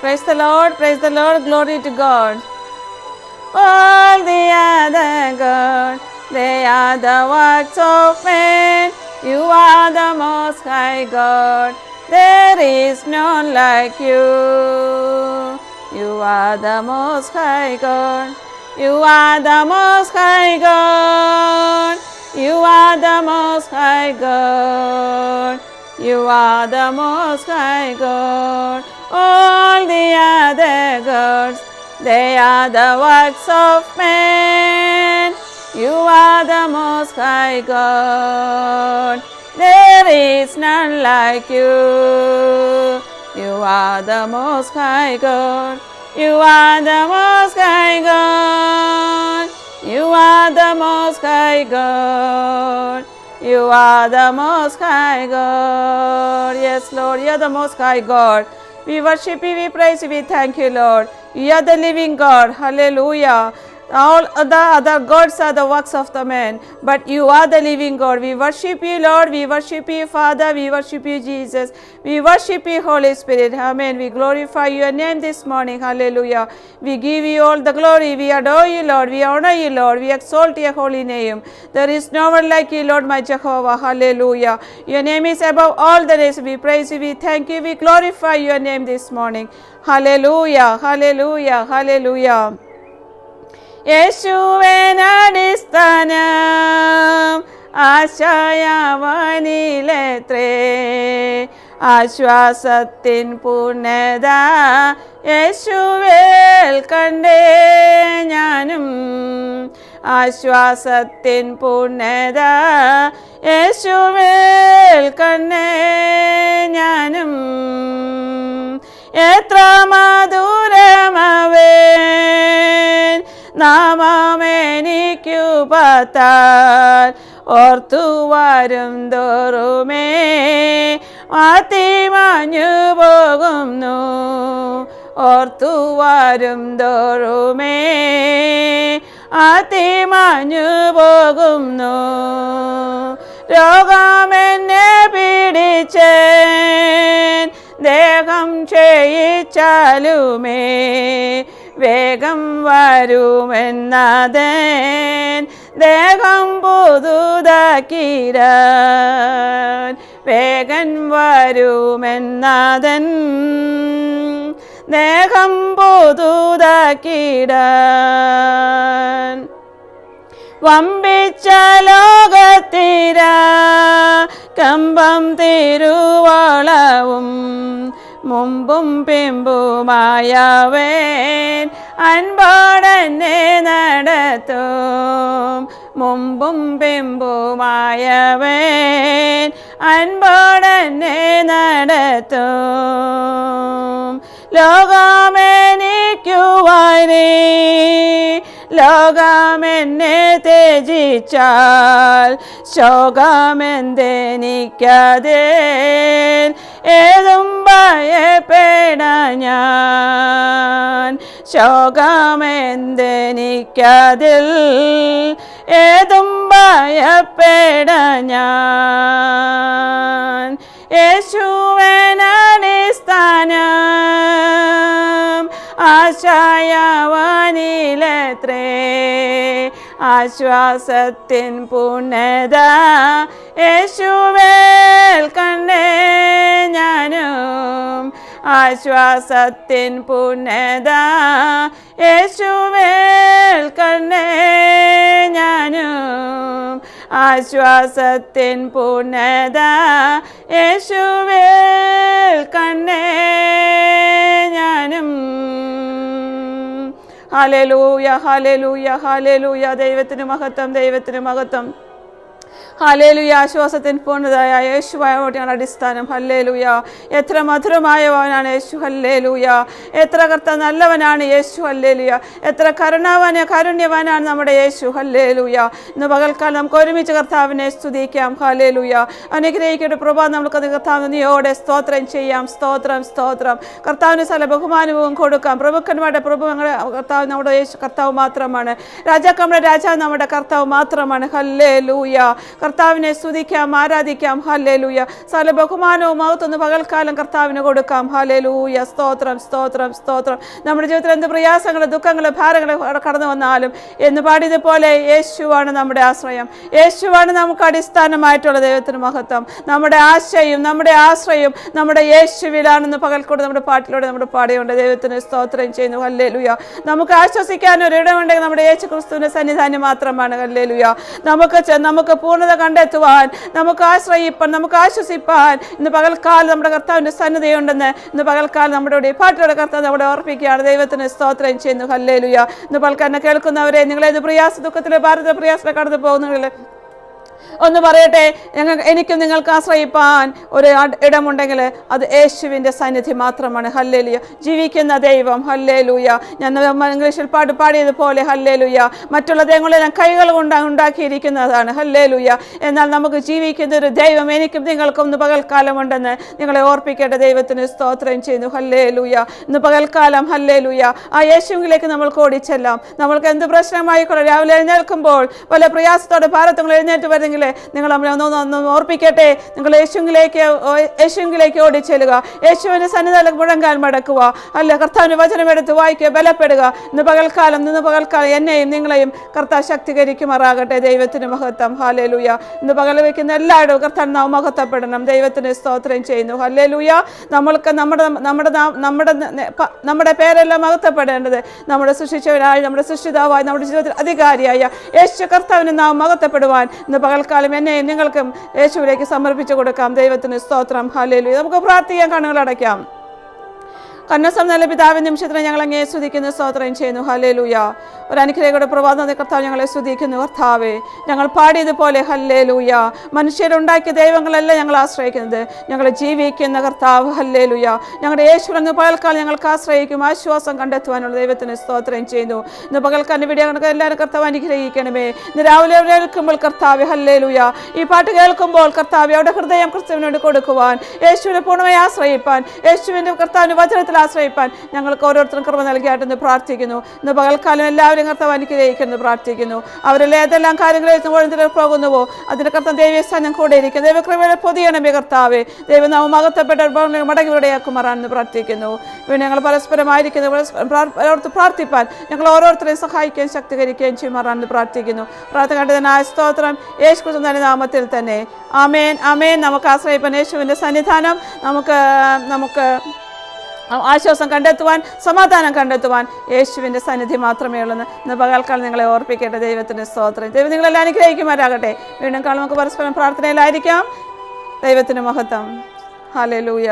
Praise the Lord, praise the Lord, glory to God. All the other God, they are the works of men. You are the most high God. There is none like you. You are the most high God. You are the most high God. You are the most high God. You are the most high God. All the other gods, they are the works of men. You are the most high God. There is none like you. You are the most high God. You are the most high God. You are the most high God. You are the most high God. Yes, Lord, you are the most high God. We worship you, we praise you, we thank you, Lord. You are the living God. Hallelujah. All the other gods are the works of the man, but you are the living God. We worship you, Lord. We worship you, Father. We worship you, Jesus. We worship you, Holy Spirit. Amen. We glorify your name this morning. Hallelujah. We give you all the glory. We adore you, Lord. We honor you, Lord. We exalt your holy name. There is no one like you, Lord, my Jehovah. Hallelujah. Your name is above all the names. We praise you. We thank you. We glorify your name this morning. Hallelujah. Hallelujah. Hallelujah. യേശുവേനടിസ്ഥാനം ആശയവനിലെത്രേ. ആശ്വാസത്തിൻ പൂർണത യേശുവേൽ കണ്ടേ ഞാനും. ആശ്വാസത്തിൻ പൂർണത യേശുവേൽ കണ്ടേ ഞാനും. എത്ര മധുരമവേൻ നാമമെനിക്കു പത്താൽ ഓർത്തു വരും തോറുമേ മാത്തിമാഞ്ഞു പോകുന്നു. ഓർത്തു വരും തോറുമേ ആത്തിമാഞ്ഞു പോകുന്നു. രോഗമെന്നെ പിടിച്ച ദേഹം ക്ഷയിച്ചാലുമേ വേഗം വരുമെന്നതേൻ ദേഹം പുതുതാക്കിരാൻ വേഗൻ വരുമെന്നതൻ ദേഹം പുതുതാക്കിടാൻ വമ്പിച്ച ലോകത്തിര കമ്പം തിരുവളവും മുമ്പും പിമ്പുമായവേൻ അൻപോടന്നെ നടത്തും. മുമ്പും പിമ്പുമായവേൻ അൻപോടന്നെ നടത്തും. ലോകമെനിക്കുവാനേ ലോകമെന്നെ ത്യജിച്ചാൽ ശോകമെന്തെനിക്കതേ ഏതും ഭയപ്പെട ഞാൻ. ശോകമെന്തെനിക്കതിൽ ഏതും ഭയപ്പെട ഞാൻ. യേശുവനടിസ്ഥാനം ആശയവനിലെത്രേ ആശ്വാസത്തിൻ പുണ്യത യേശുവേൽ കണ്ണേ ഞാനും. ആശ്വാസത്തിൻ പുണ്യത യേശുവേൽ കണ്ണേ ഞാനും. ആശ്വാസത്തിൻ പുണ്യത യേശുവേൽ കണ്ടേ ഹലലൂയ ഹാലേ ലൂയ ദൈവത്തിന് മഹത്വം ദൈവത്തിന് മഹത്വം. ഹലേലുയ ആശ്വാസത്തിന് പൂർണതായ യേശുവായോടെയാണ് അടിസ്ഥാനം. ഹല്ലേലുയ. എത്ര മധുരമായവനാണ് യേശു. ഹല്ലേലുയ. എത്ര കർത്ത നല്ലവനാണ് യേശു. ഹല്ലേലുയ. എത്ര കരുണാവാന കാരുണ്യവാനാണ് നമ്മുടെ യേശു. ഹല്ലേലുയ. ഇന്ന് പകൽക്കാലം നമുക്ക് ഒരുമിച്ച് കർത്താവിനെ സ്തുതിക്കാം. ഹല്ലേലുയ. അനുഗ്രഹിക്കട്ടെ പ്രഭ നമുക്ക് കർത്താവ് നീയോടെ സ്തോത്രം ചെയ്യാം. സ്തോത്രം സ്തോത്രം. കർത്താവിന് സ്ഥല ബഹുമാനവും കൊടുക്കാം. പ്രഭുക്കന്മാരുടെ പ്രഭു കർത്താവ് നമ്മുടെ യേശു കർത്താവ് മാത്രമാണ്. രാജാക്കന്മാരുടെ രാജാവ് നമ്മുടെ കർത്താവ് മാത്രമാണ്. ഹല്ലേ കർത്താവിനെ സ്തുതിക്കാം ആരാധിക്കാം. ഹല്ലേലൂയ. സകല ബഹുമാനവും മഹത്വം പകൽക്കാലം കർത്താവിന് കൊടുക്കാം. ഹല്ലേലൂയ. സ്തോത്രം സ്തോത്രം സ്തോത്രം. നമ്മുടെ ജീവിതത്തിൽ എന്ത് പ്രയാസങ്ങൾ ദുഃഖങ്ങൾ ഭാരങ്ങൾ കടന്നു വന്നാലും എന്ന് പാടിയതുപോലെ യേശുവാണ് നമ്മുടെ ആശ്രയം. യേശുവാണ് നമുക്ക് അടിസ്ഥാനമായിട്ടുള്ള ദൈവത്തിന് മഹത്വം. നമ്മുടെ ആശയും നമ്മുടെ ആശ്രയം നമ്മുടെ യേശുവിലാണെന്ന് പകൽക്കൂടെ നമ്മുടെ പാട്ടിലൂടെ നമ്മുടെ പാടിയുണ്ട് ദൈവത്തിന് സ്തോത്രം ചെയ്യുന്നു. ഹല്ലേലൂയ. നമുക്ക് ആശ്വസിക്കാൻ ഒരിടമുണ്ടെങ്കിൽ നമ്മുടെ യേശു ക്രിസ്തുവിന്റെ സന്നിധാനം മാത്രമാണ്. ഹല്ലേലൂയ. നമുക്ക് നമുക്ക് പൂർണത കണ്ടെത്തുവാൻ നമുക്ക് ആശ്രയിപ്പാൻ നമുക്ക് ആശ്വസിപ്പാൻ. ഇന്ന് പകൽക്കാലം നമ്മുടെ കർത്താവിന്റെ സന്നദ്ധയുണ്ടെന്ന് ഇന്ന് പകൽക്കാലം നമ്മുടെ ഈ കർത്താവ് നമ്മുടെ ഓർപ്പിക്കുകയാണ്. ദൈവത്തിന് സ്തോത്രം ചെയ്യുന്നു. ഹല്ലേലൂയ. ഇന്ന് പകൽക്കാരനെ കേൾക്കുന്നവരെ നിങ്ങളേത് പ്രയാസ ദുഃഖത്തിലെ ഭാരത പ്രയാസത്തിലെ കടന്നു പോകുന്നവരിൽ ഒന്ന് പറയട്ടെ ഞങ്ങൾ എനിക്കും നിങ്ങൾക്ക് ആശ്രയിപ്പാൻ ഒരു ഇടമുണ്ടെങ്കിൽ അത് യേശുവിന്റെ സന്നിധി മാത്രമാണ്. ഹല്ലേലുയ. ജീവിക്കുന്ന ദൈവം ഹല്ലേലൂയ. ഞാൻ ഇംഗ്ലീഷിൽ പാട്ട് പാടിയതുപോലെ ഹല്ലേലൂയ. മറ്റുള്ള ദൈവങ്ങളെല്ലാം കൈകൾ കൊണ്ട് ഉണ്ടാക്കിയിരിക്കുന്നതാണ്. ഹല്ലേലൂയ. എന്നാൽ നമുക്ക് ജീവിക്കുന്ന ഒരു ദൈവം എനിക്കും നിങ്ങൾക്കും ഒന്ന് പകൽക്കാലമുണ്ടെന്ന് നിങ്ങളെ ഓർപ്പിക്കേണ്ട ദൈവത്തിന് സ്തോത്രം ചെയ്യുന്നു. ഹല്ലേലൂയ. ഇന്ന് പകൽക്കാലം ഹല്ലേലൂയ. ആ യേശുവിലേക്ക് നമ്മൾ ഓടിച്ചെല്ലാം. നമ്മൾക്ക് എന്ത് പ്രശ്നമായിക്കോട്ടെ രാവിലെ എഴുന്നേൽക്കുമ്പോൾ പല പ്രയാസത്തോടെ ഭാരതങ്ങൾ എഴുന്നേറ്റ് വരുന്നെങ്കിൽ നിങ്ങൾ നമ്മളെ ഒന്ന് ഓർപ്പിക്കട്ടെ. നിങ്ങൾ യേശുവിലേക്ക് യേശുവിലേക്ക് ഓടിച്ചെല്ലുക. യേശുവിന്റെ സന്നിധാനം മുഴങ്ങാൻ മടക്കുക. അല്ല കർത്താവിന്റെ വചനമെടുത്ത് വായിക്കുക ബലപ്പെടുക. ഇന്ന് പകൽക്കാലം നിന്ന് പകൽക്കാലം എന്നെയും നിങ്ങളെയും കർത്താവ് ശക്തീകരിക്കുമാറാകട്ടെ. ദൈവത്തിന് മഹത്വം. ഹാലേലൂയ ഇന്ന് പകൽ വയ്ക്കുന്ന എല്ലായിടവും കർത്താൻ നാം മഹത്വപ്പെടണം. ദൈവത്തിന് സ്തോത്രം ചെയ്യുന്നു. ഹല്ലേലൂയ. നമ്മൾക്ക് നമ്മുടെ നമ്മുടെ നമ്മുടെ നമ്മുടെ പേരെല്ലാം മഹത്വപ്പെടേണ്ടത് നമ്മുടെ സൃഷ്ടിച്ചവനായി നമ്മുടെ സൃഷ്ടിതാവായി നമ്മുടെ ജീവിതത്തിൽ അധികാരിയായ യേശു കർത്താവിന് നാം മഹത്വപ്പെടുവാൻ ഇന്ന് പകൽക്കാലം എന്നെ നിങ്ങൾക്കും യേശുവിലേക്ക് സമർപ്പിച്ചു കൊടുക്കാം. ദൈവത്തിന് സ്തോത്രം. ഹലേലു നമുക്ക് പ്രാർത്ഥിക്കാൻ കണ്ണുകൾ അടയ്ക്കാം. കന്നസം നല്ല പിതാവിൻ നിമിഷത്തിന് ഞങ്ങൾ അങ്ങേ സ്തുതിക്കുന്നു സ്തോത്രം ചെയ്യുന്നു. ഹല്ലേലൂയ. ഒരു അനുഗ്രഹയുടെ പ്രവാദം കർത്താവ് ഞങ്ങളെ സ്തുതിക്കുന്നു. കർത്താവേ ഞങ്ങൾ പാടിയതുപോലെ ഹല്ലേലൂയ. മനുഷ്യരുണ്ടാക്കിയ ദൈവങ്ങളല്ല ഞങ്ങൾ ആശ്രയിക്കുന്നത്. ഞങ്ങൾ ജീവിക്കുന്ന കർത്താവ് ഹല്ലേലൂയ. ഞങ്ങളുടെ യേശുവിന് പകൽക്കാലം ഞങ്ങൾക്ക് ആശ്രയിക്കും. ആശ്വാസം കണ്ടെത്തുവാനുള്ള ദൈവത്തിന് സ്തോത്രം ചെയ്യുന്നു. ഇന്ന് പകൽക്കാലം വീഡിയോ കണക്ക് എല്ലാവരും കർത്താവ് അനുഗ്രഹിക്കണമേ. ഇന്ന് രാവിലെ കേൾക്കുമ്പോൾ കർത്താവ് ഹല്ലേലൂയ. ഈ പാട്ട് കേൾക്കുമ്പോൾ കർത്താവ് അവിടെ ഹൃദയം ക്രിസ്തുവിനോട് കൊടുക്കുവാൻ യേശുവിനെ പൂർണമായി ആശ്രയിപ്പാൻ യേശുവിന്റെ കർത്താവിന് വചനത്തിൽ ആശ്രയിപ്പാൻ ഞങ്ങൾക്ക് ഓരോരുത്തരും കൃപ നൽകിയാട്ടെന്ന് പ്രാർത്ഥിക്കുന്നു. ഇന്ന് പകൽക്കാലം എല്ലാവരും കർത്താവ് അനുഗ്രഹിക്കുന്നു പ്രാർത്ഥിക്കുന്നു. അവരിൽ ഏതെല്ലാം കാര്യങ്ങൾ വഴുതിൽ പോകുന്നുവോ അതിന്റെ കർത്താവ് ദൈവസ്ഥാനം കൂടെ ഇരിക്കും. ദൈവകൃപയുടെ പൊതിയണമേ കർത്താവേ. ദൈവനാമം മകത്തപ്പെട്ട മടങ്ങി എന്ന് പ്രാർത്ഥിക്കുന്നു. പിന്നെ ഞങ്ങൾ പരസ്പരമായിരിക്കുന്നു. പരസ്പരം പ്രാർ- പ്രാർത്ഥിപ്പാൻ ഞങ്ങൾ ഓരോരുത്തരെയും സഹായിക്കുകയും ശക്തീകരിക്കുകയും ചെയ്യുമാറാണെന്ന് പ്രാർത്ഥിക്കുന്നു. പ്രാർത്ഥന സ്തോത്രം. യേശു കൃഷ്ണൻ നാമത്തിൽ തന്നെ. അമേൻ അമേൻ നമുക്ക് ആശ്രയിപ്പൻ യേശുവിന്റെ സന്നിധാനം. നമുക്ക് നമുക്ക് ആശ്വാസം കണ്ടെത്തുവാൻ സമാധാനം കണ്ടെത്തുവാൻ യേശുവിന്റെ സന്നിധി മാത്രമേ ഉള്ളൂ ഇന്ന് പകൽക്കാലം നിങ്ങളെ ഓർപ്പിക്കേണ്ട ദൈവത്തിന്റെ സ്തോത്രം. ദൈവം നിങ്ങളെല്ലാം അനുഗ്രഹിക്കുമാരാകട്ടെ വീണ്ടും കാലം നമുക്ക് പരസ്പരം പ്രാർത്ഥനയിലായിരിക്കാം. ദൈവത്തിന് മഹത്വം. ഹാലേ ലൂയ